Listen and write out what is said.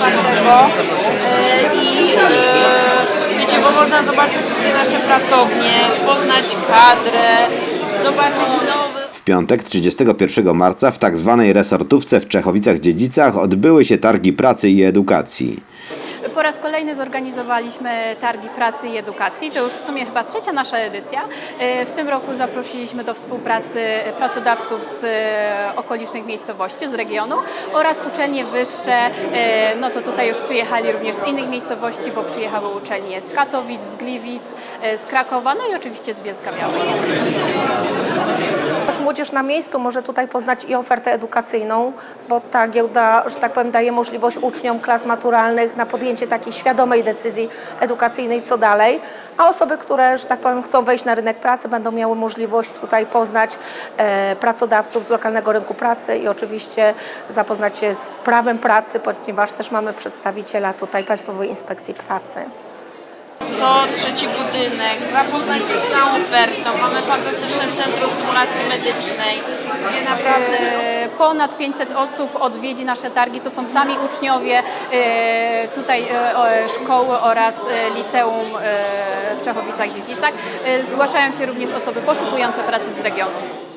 otwartego e, i e, wiecie, bo można zobaczyć wszystkie nasze pracownie, poznać kadrę, zobaczyć nowy W piątek 31 marca w tak zwanej resortówce w Czechowicach-Dziedzicach odbyły się targi pracy i edukacji. Po raz kolejny zorganizowaliśmy targi pracy i edukacji. To już w sumie chyba trzecia nasza edycja. E, W tym roku zaprosiliśmy do współpracy pracodawców z e, okolicznych miejscowości, z regionu oraz uczelnie wyższe. e, No to tutaj już przyjechali również z innych miejscowości, bo przyjechały uczelnie z Katowic, z Gliwic, z Krakowa, no i oczywiście z Bielska. Młodzież na miejscu może tutaj poznać i ofertę edukacyjną, bo ta giełda, że tak powiem, daje możliwość uczniom klas maturalnych na podjęcie takiej świadomej decyzji edukacyjnej, co dalej, a osoby, które, że tak powiem, chcą wejść na rynek pracy, będą miały możliwość tutaj poznać e, pracodawców z lokalnego rynku pracy i oczywiście zapoznać się z prawem pracy, ponieważ też mamy przedstawiciela tutaj Państwowej Inspekcji Pracy. To trzeci budynek, zapoznać się z całą ofertą. Mamy fantastyczne centrum symulacji medycznej, naprawdę E, Ponad 500 osób odwiedzi nasze targi. To są sami uczniowie e, tutaj e, szkoły oraz liceum w Czechowicach-Dziedzicach. Zgłaszają się również osoby poszukujące pracy z regionu.